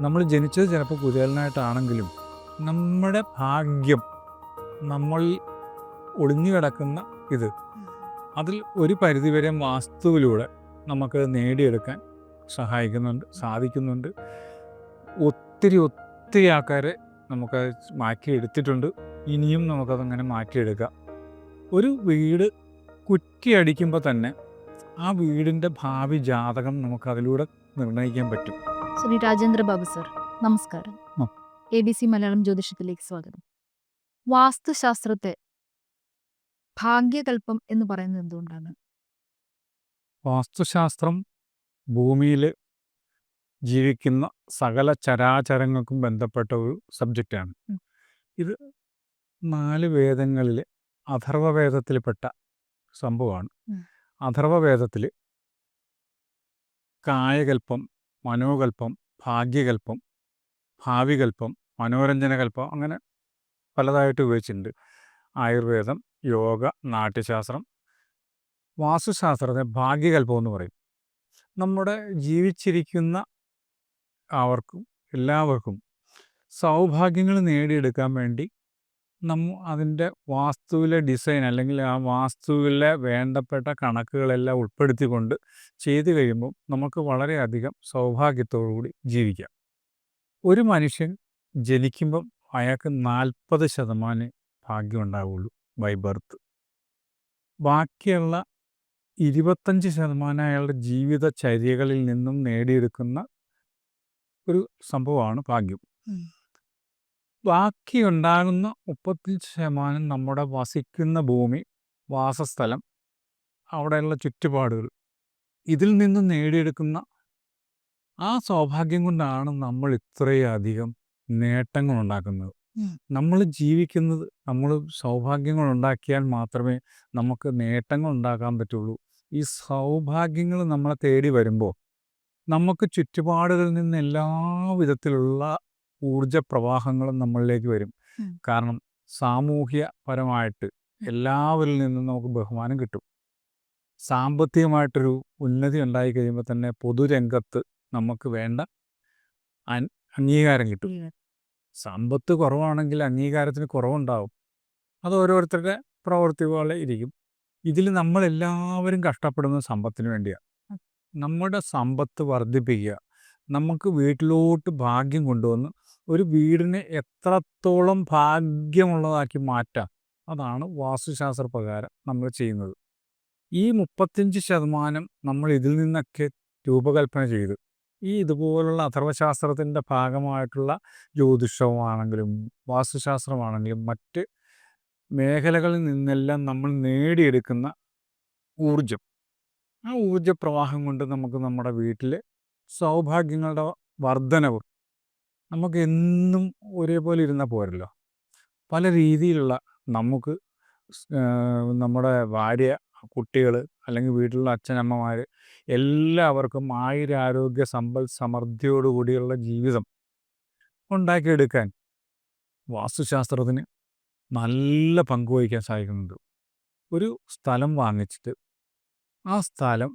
നമ്മൾ ജനിച്ചത് ചിലപ്പോൾ കുതിരലിനായിട്ടാണെങ്കിലും നമ്മുടെ ഭാഗ്യം നമ്മൾ ഒളിഞ്ഞു കിടക്കുന്ന ഇത്. അതിൽ ഒരു പരിധിവരെ വാസ്തുവിലൂടെ നമുക്ക് നേടിയെടുക്കാൻ സഹായിക്കുന്നുണ്ട് സാധിക്കുന്നുണ്ട്. ഒത്തിരി ഒത്തിരി ആൾക്കാരെ നമുക്ക് മാറ്റിയെടുത്തിട്ടുണ്ട് ഇനിയും നമുക്കതങ്ങനെ മാറ്റിയെടുക്കാം. ഒരു വീട് കുറ്റിയടിക്കുമ്പോൾ തന്നെ ആ വീടിന്റെ ഭാവി ജാതകം നമുക്കതിലൂടെ നിർണയിക്കാൻ പറ്റും. ശ്രീ രാജേന്ദ്ര ബാബു സർ നമസ്കാരം. എ ബി സി മലയാളം ജ്യോതിഷത്തിലേക്ക് സ്വാഗതം വാസ്തുശാസ്ത്രത്തെ ഭാഗ്യകൽപ്പം എന്ന് പറയുന്നത് എന്തുകൊണ്ടാണ് വാസ്തുശാസ്ത്രം ഭൂമിയിൽ ജീവിക്കുന്ന സകല ചരാചരങ്ങൾക്കും ബന്ധപ്പെട്ട ഒരു സബ്ജക്റ്റാണ്. ഇത് നാല് വേദങ്ങളിൽ അഥർവവേദത്തിൽപ്പെട്ട സംഭവമാണ്. അഥർവവേദത്തിൽ കായകൽപ്പം മനോകൽപ്പം ഭാഗ്യകൽപ്പം ഭാവികൽപ്പം മനോരഞ്ജനകൽപ്പം അങ്ങനെ പലതായിട്ട് ഉപയോഗിച്ചിട്ടുണ്ട്. ആയുർവേദം യോഗ നാട്യശാസ്ത്രം വാസ്തുശാസ്ത്രത്തെ ഭാഗ്യകൽപ്പം എന്ന് പറയും. നമ്മുടെ ജീവിച്ചിരിക്കുന്ന അവർക്കും എല്ലാവർക്കും സൗഭാഗ്യങ്ങൾ നേടിയെടുക്കാൻ വേണ്ടി നമ്മ അതിന്റെ വാസ്തുവിലെ ഡിസൈൻ അല്ലെങ്കിൽ ആ വാസ്തുവിലെ വേണ്ടപ്പെട്ട കണക്കുകളെല്ലാം ഉൾപ്പെടുത്തിക്കൊണ്ട് ചെയ്തു കഴിയുമ്പോൾ നമുക്ക് വളരെയധികം സൗഭാഗ്യത്തോടുകൂടി ജീവിക്കാം. ഒരു മനുഷ്യൻ ജനിക്കുമ്പം അയാൾക്ക് നാൽപ്പത് ശതമാനം ഭാഗ്യം ഉണ്ടാവുള്ളൂ ബൈ ബർത്ത് ബാക്കിയുള്ള ഇരുപത്തഞ്ച് ശതമാനം അയാളുടെ ജീവിതചര്യകളിൽ നിന്നും നേടിയെടുക്കുന്ന ഒരു സംഭവമാണ് ഭാഗ്യം. ഉം. ബാക്കി ഉണ്ടാകുന്ന മുപ്പത്തഞ്ച് ശതമാനം നമ്മുടെ വസിക്കുന്ന ഭൂമി വാസസ്ഥലം അവിടെയുള്ള ചുറ്റുപാടുകൾ. ഇതിൽ നിന്ന് നേടിയെടുക്കുന്ന ആ സൗഭാഗ്യം കൊണ്ടാണ് നമ്മൾ ഇത്രയധികം നേട്ടങ്ങൾ ഉണ്ടാക്കുന്നത് നമ്മൾ ജീവിക്കുന്നത് നമ്മൾ സൗഭാഗ്യങ്ങൾ ഉണ്ടാക്കിയാൽ മാത്രമേ നമുക്ക് നേട്ടങ്ങൾ ഉണ്ടാക്കാൻ പറ്റുള്ളൂ. ഈ സൗഭാഗ്യങ്ങൾ നമ്മളെ തേടി വരുമ്പോൾ നമുക്ക് ചുറ്റുപാടുകളിൽ നിന്ന് എല്ലാ വിധത്തിലുള്ള ഊർജ പ്രവാഹങ്ങളും നമ്മളിലേക്ക് വരും. കാരണം സാമൂഹ്യപരമായിട്ട് എല്ലാവരിൽ നിന്നും നമുക്ക് ബഹുമാനം കിട്ടും. സാമ്പത്തികമായിട്ടൊരു ഉന്നതി ഉണ്ടായി കഴിയുമ്പോൾ തന്നെ പൊതുരംഗത്ത് നമുക്ക് വേണ്ട അംഗീകാരം കിട്ടും. സമ്പത്ത് കുറവാണെങ്കിൽ അംഗീകാരത്തിന് കുറവുണ്ടാവും. അത് ഓരോരുത്തരുടെ പ്രവൃത്തി പോലെ ഇരിക്കും. ഇതിൽ നമ്മളെല്ലാവരും കഷ്ടപ്പെടുന്നത് സമ്പത്തിന് വേണ്ടിയാണ്. നമ്മുടെ സമ്പത്ത് വർദ്ധിപ്പിക്കുക. നമുക്ക് വീട്ടിലോട്ട് ഭാഗ്യം കൊണ്ടുവന്ന് ഒരു വീടിനെ എത്രത്തോളം ഭാഗ്യമുള്ളതാക്കി മാറ്റാം? അതാണ് വാസ്തുശാസ്ത്ര പ്രകാരം നമ്മൾ ചെയ്യുന്നത്. ഈ മുപ്പത്തഞ്ച് ശതമാനം നമ്മൾ ഇതിൽ നിന്നൊക്കെ രൂപകൽപ്പന ചെയ്ത്. ഈ ഇതുപോലുള്ള അഥർവശാസ്ത്രത്തിന്റെ ഭാഗമായിട്ടുള്ള ജ്യോതിഷമാണെങ്കിലും വാസ്തുശാസ്ത്രമാണെങ്കിലും മറ്റ് മേഖലകളിൽ നിന്നെല്ലാം നമ്മൾ നേടിയെടുക്കുന്ന ഊർജം ആ ഊർജപ്രവാഹം കൊണ്ട് നമുക്ക് നമ്മുടെ വീട്ടിൽ സൗഭാഗ്യങ്ങളുടെ വർധനവ് നമുക്ക് എന്നും ഒരേപോലെ ഇരുന്നാൽ പോരല്ലോ. പല രീതിയിലുള്ള നമുക്ക് നമ്മുടെ ഭാര്യ കുട്ടികൾ അല്ലെങ്കിൽ വീട്ടിലുള്ള അച്ഛനമ്മമാർ എല്ലാവർക്കും ആയുരാരോഗ്യ സമ്പൽ സമൃദ്ധിയോടുകൂടിയുള്ള ജീവിതം ഉണ്ടാക്കിയെടുക്കാൻ വാസ്തുശാസ്ത്രത്തിന് നല്ല പങ്കുവഹിക്കാൻ സാധിക്കുന്നുണ്ട്. ഒരു സ്ഥലം വാങ്ങിച്ചിട്ട് ആ സ്ഥലം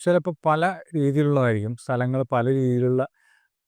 ചിലപ്പോൾ പല രീതിയിലുള്ളതായിരിക്കും. സ്ഥലങ്ങൾ പല രീതിയിലുള്ള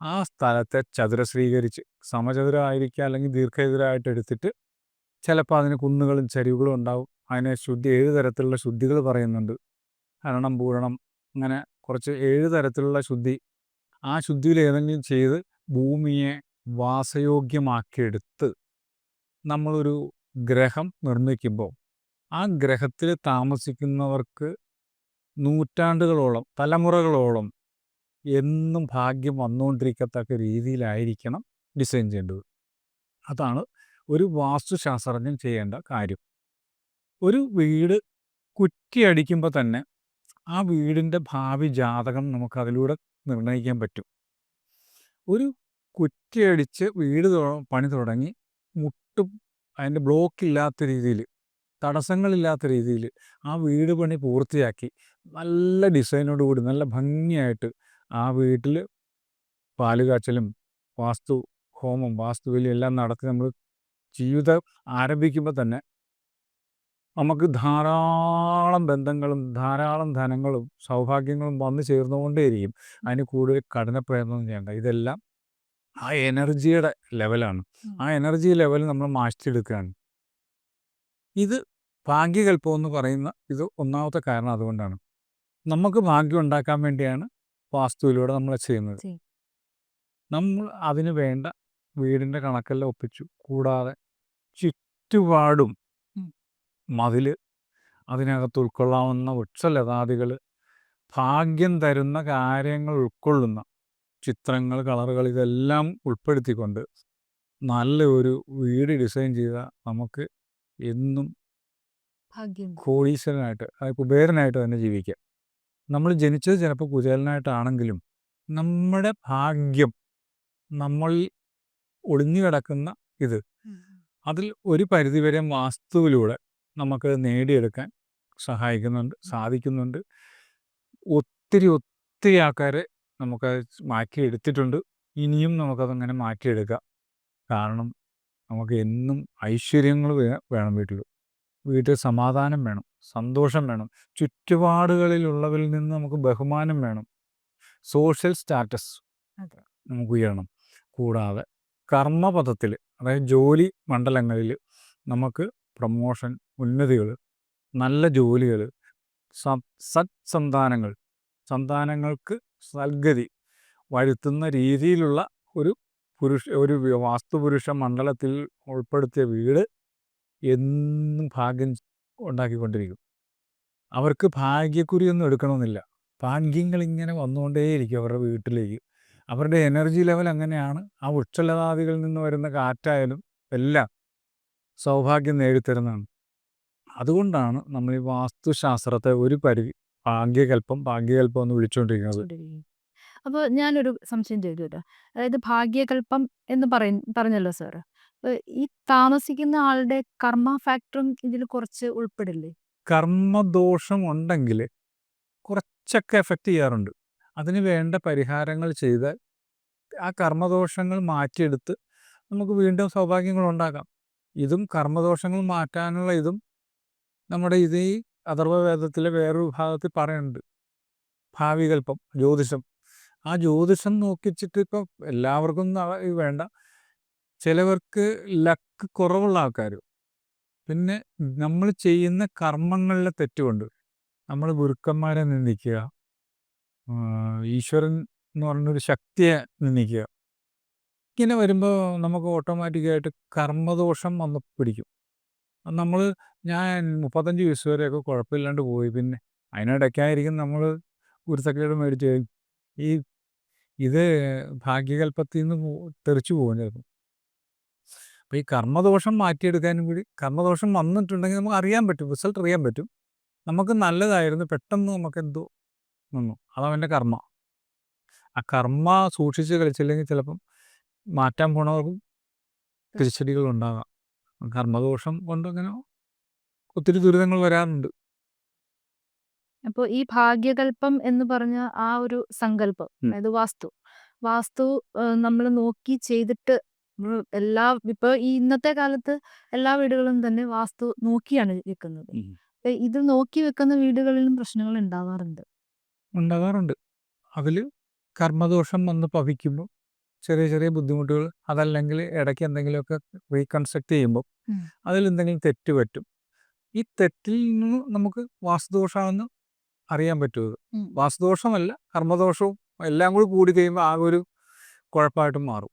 ആ സ്ഥലത്തെ ചതുരശ്രീകരിച്ച് സമചതുരമായിരിക്കുക അല്ലെങ്കിൽ ദീർഘചതുരമായിട്ട് എടുത്തിട്ട് ചിലപ്പോൾ അതിന് കുന്നുകളും ചരിവുകളും ഉണ്ടാവും. അതിനെ ശുദ്ധി ഏഴ് തരത്തിലുള്ള ശുദ്ധികൾ പറയുന്നുണ്ട്. ഹരണം പൂരണം അങ്ങനെ കുറച്ച് ഏഴ് തരത്തിലുള്ള ശുദ്ധി. ആ ശുദ്ധിയിൽ ഏതെങ്കിലും ചെയ്ത് ഭൂമിയെ വാസയോഗ്യമാക്കിയെടുത്ത് നമ്മളൊരു ഗ്രഹം നിർമ്മിക്കുമ്പോൾ ആ ഗ്രഹത്തിൽ താമസിക്കുന്നവർക്ക് നൂറ്റാണ്ടുകളോളം തലമുറകളോളം എന്നും ഭാഗ്യം വന്നുകൊണ്ടിരിക്കത്തക്ക രീതിയിലായിരിക്കണം ഡിസൈൻ ചെയ്യേണ്ടത്. അതാണ് ഒരു വാസ്തുശാസ്ത്രജ്ഞൻ ചെയ്യേണ്ട കാര്യം. ഒരു വീട് കുറ്റിയടിക്കുമ്പോൾ തന്നെ ആ വീടിന്റെ ഭാവി ജാതകം നമുക്കതിലൂടെ നിർണയിക്കാൻ പറ്റും. ഒരു കുറ്റിയടിച്ച് വീട് പണി തുടങ്ങി മുട്ടും അതിന്റെ ബ്ലോക്ക് ഇല്ലാത്ത രീതിയിൽ തടസ്സങ്ങളില്ലാത്ത രീതിയിൽ ആ വീട് പണി പൂർത്തിയാക്കി നല്ല ഡിസൈനോടുകൂടി നല്ല ഭംഗിയായിട്ട് ആ വീട്ടിൽ പാലുകാച്ചലും വാസ്തു ഹോമം വാസ്തുവിലും എല്ലാം നടത്തി നമ്മൾ ജീവിതം ആരംഭിക്കുമ്പോൾ തന്നെ നമുക്ക് ധാരാളം ബന്ധങ്ങളും ധാരാളം ധനങ്ങളും സൗഭാഗ്യങ്ങളും വന്നു ചേർന്നുകൊണ്ടേയിരിക്കും. അതിന് കൂടുതൽ കഠിന പ്രയത്നം ചെയ്യേണ്ട. ഇതെല്ലാം ആ എനർജിയുടെ ലെവലാണ്. ആ എനർജി ലെവൽ നമ്മൾ മാറ്റിയെടുക്കുകയാണ്. ഇത് ഭാഗ്യകൽപ്പം എന്ന് പറയുന്ന ഇത് ഒന്നാമത്തെ കാരണം അതുകൊണ്ടാണ്. നമുക്ക് ഭാഗ്യം ഉണ്ടാക്കാൻ വേണ്ടിയാണ് വാസ്തുവിലൂടെ നമ്മൾ ചെയ്യുന്നത്. നമ്മൾ അതിന് വേണ്ട വീടിന്റെ കണക്കെല്ലാം ഒപ്പിച്ചു. കൂടാതെ ചുറ്റുപാടും മതിൽ മതിൽ അതിനകത്ത് ഉൾക്കൊള്ളാവുന്ന വൃക്ഷലതാദികൾ ഭാഗ്യം തരുന്ന കാര്യങ്ങൾ ഉൾക്കൊള്ളുന്ന ചിത്രങ്ങൾ കളറുകൾ ഇതെല്ലാം ഉൾപ്പെടുത്തിക്കൊണ്ട് നല്ല ഒരു വീട് ഡിസൈൻ ചെയ്താൽ നമുക്ക് എന്നും ഭാഗ്യം കോടീശ്വരനായിട്ട് അതായത് കുബേരനായിട്ട് തന്നെ ജീവിക്കാം. നമ്മൾ ജനിച്ചത് ചിലപ്പോൾ കുചേലനായിട്ടാണെങ്കിലും നമ്മുടെ ഭാഗ്യം നമ്മൾ ഒളിഞ്ഞു കിടക്കുന്ന ഇത്. അതിൽ ഒരു പരിധിവരെ വാസ്തുവിലൂടെ നമുക്ക് നേടിയെടുക്കാൻ സഹായിക്കുന്നുണ്ട് സാധിക്കുന്നുണ്ട്. ഒത്തിരി ഒത്തിരി ആൾക്കാരെ നമുക്കത് മാറ്റിയെടുത്തിട്ടുണ്ട് ഇനിയും നമുക്കതങ്ങനെ മാറ്റിയെടുക്കാം. കാരണം നമുക്ക് എന്നും ഐശ്വര്യങ്ങൾ വേണം വീട്ടിൽ വീട്ടിൽ സമാധാനം വേണം സന്തോഷം വേണം ചുറ്റുപാടുകളിലുള്ളവരിൽ നിന്ന് നമുക്ക് ബഹുമാനം വേണം സോഷ്യൽ സ്റ്റാറ്റസ് നമുക്ക് ഉയരണം. കൂടാതെ കർമ്മപഥത്തിൽ അതായത് ജോലി മണ്ഡലങ്ങളിൽ നമുക്ക് പ്രമോഷൻ ഉന്നതികൾ നല്ല ജോലികൾ സത് സന്താനങ്ങൾ സന്താനങ്ങൾക്ക് സൽഗതി വരുത്തുന്ന രീതിയിലുള്ള ഒരു പുരുഷ ഒരു വാസ്തുപുരുഷ മണ്ഡലത്തിൽ ഉൾപ്പെടുത്തിയ വീട് എന്നും ഭാഗ്യം ഉണ്ടാക്കിക്കൊണ്ടിരിക്കും. അവർക്ക് ഭാഗ്യക്കുരിയൊന്നും എടുക്കണമെന്നില്ല. ഭാഗ്യങ്ങൾ ഇങ്ങനെ വന്നുകൊണ്ടേയിരിക്കും അവരുടെ വീട്ടിലേക്ക്. അവരുടെ എനർജി ലെവൽ അങ്ങനെയാണ്. ആ വൃക്ഷലതാദികളിൽ നിന്ന് വരുന്ന കാറ്റായാലും എല്ലാം സൗഭാഗ്യം നേടിത്തരുന്നതാണ്. അതുകൊണ്ടാണ് നമ്മൾ ഈ വാസ്തുശാസ്ത്രത്തെ ഒരു പരിധി ഭാഗ്യകൽപ്പം ഭാഗ്യകൽപ്പം എന്ന് വിളിച്ചുകൊണ്ടിരിക്കുന്നത്. അപ്പോൾ ഞാനൊരു സംശയം ചോദിക്കട്ടെ? അതായത് ഭാഗ്യകൽപ്പം എന്ന് പറയ പറഞ്ഞല്ലോ സാറ്. ഈ താമസിക്കുന്ന ആളുടെ കർമ്മ ഫാക്ടറും ഇതിൽ കുറച്ച് ഉൾപ്പെടില്ലേ? കർമ്മദോഷം ഉണ്ടെങ്കിൽ കുറച്ചൊക്കെ എഫക്റ്റ് ചെയ്യാറുണ്ട്. അതിന് വേണ്ട പരിഹാരങ്ങൾ ചെയ്താൽ ആ കർമ്മദോഷങ്ങൾ മാറ്റിയെടുത്ത് നമുക്ക് വീണ്ടും സൗഭാഗ്യങ്ങൾ ഉണ്ടാക്കാം. ഇതും കർമ്മദോഷങ്ങൾ മാറ്റാനുള്ള ഇതും നമ്മുടെ ഇത് ഈ അഥർവവേദത്തിലെ വേറൊരു വിഭാഗത്തിൽ പറയുന്നുണ്ട്. ഭാവികൽപ്പം ജ്യോതിഷം. ആ ജ്യോതിഷം നോക്കിച്ചിട്ട് ഇപ്പം എല്ലാവർക്കും വേണ്ട ചിലവർക്ക് ലക്ക് കുറവുള്ള ആൾക്കാർ പിന്നെ നമ്മൾ ചെയ്യുന്ന കർമ്മങ്ങളിലെ തെറ്റുകൊണ്ട് നമ്മൾ ഗുരുക്കന്മാരെ നിന്ദിക്കുക ഈശ്വരൻ എന്ന് പറഞ്ഞൊരു ശക്തിയെ നിന്ദിക്കുക. ഇങ്ങനെ വരുമ്പോൾ നമുക്ക് ഓട്ടോമാറ്റിക്കായിട്ട് കർമ്മദോഷം വന്ന് പിടിക്കും. നമ്മൾ ഞാൻ മുപ്പത്തഞ്ച് വയസ്സ് വരെയൊക്കെ കുഴപ്പമില്ലാണ്ട് പോയി. പിന്നെ അതിനിടയ്ക്കായിരിക്കും നമ്മൾ ഗുരുത്തക്കേട് മേടിച്ച്. ഈ ഇത് ഭാഗ്യകൽപ്പത്തിൽ നിന്ന് തെറിച്ചു പോകും ചിലപ്പോൾ അപ്പോൾ ഈ കർമ്മദോഷം മാറ്റിയെടുക്കാനും കൂടി കർമ്മദോഷം വന്നിട്ടുണ്ടെങ്കിൽ നമുക്ക് അറിയാൻ പറ്റും റിസൾട്ട് അറിയാൻ പറ്റും. നമുക്ക് നല്ലതായിരുന്നു പെട്ടെന്ന് നമുക്ക് എന്തോ നിന്നു അതവന്റെ കർമ്മ. ആ കർമ്മ സൂക്ഷിച്ച് കളിച്ചില്ലെങ്കിൽ ചിലപ്പം മാറ്റാൻ പോണവർക്കും തിരിച്ചടികൾ ഉണ്ടാകാം. കർമ്മദോഷം കൊണ്ട് അങ്ങനെ ഒത്തിരി ദുരിതങ്ങൾ വരാറുണ്ട്. അപ്പോൾ ഈ ഭാഗ്യകൽപ്പം എന്ന് പറഞ്ഞ ആ ഒരു സങ്കല്പം. അതായത് വാസ്തു. വാസ്തു നമ്മൾ നോക്കി ചെയ്തിട്ട് എല്ലാ ഇപ്പൊ ഈ ഇന്നത്തെ കാലത്ത് എല്ലാ വീടുകളും തന്നെ വാസ്തു നോക്കിയാണ് വെക്കുന്നത്. അപ്പൊ ഇത് നോക്കി വെക്കുന്ന വീടുകളിലും പ്രശ്നങ്ങൾ ഉണ്ടാവാറുണ്ട്. ഉണ്ടാകാറുണ്ട് അതിൽ കർമ്മദോഷം വന്ന് പവിക്കുമ്പോൾ ചെറിയ ചെറിയ ബുദ്ധിമുട്ടുകൾ അതല്ലെങ്കിൽ ഇടയ്ക്ക് എന്തെങ്കിലുമൊക്കെ റീകൺസ്ട്രക്ട് ചെയ്യുമ്പോൾ. അതിൽ എന്തെങ്കിലും തെറ്റ് പറ്റും. ഈ തെറ്റിൽ നിന്ന് നമുക്ക് വാസ്തുദോഷമാണെന്ന് അറിയാൻ പറ്റുമത്. വാസ്തുദോഷമല്ല കർമ്മദോഷവും എല്ലാം കൂടി കൂടി കഴിയുമ്പോൾ ആകെ ഒരു കുഴപ്പമായിട്ട് മാറും.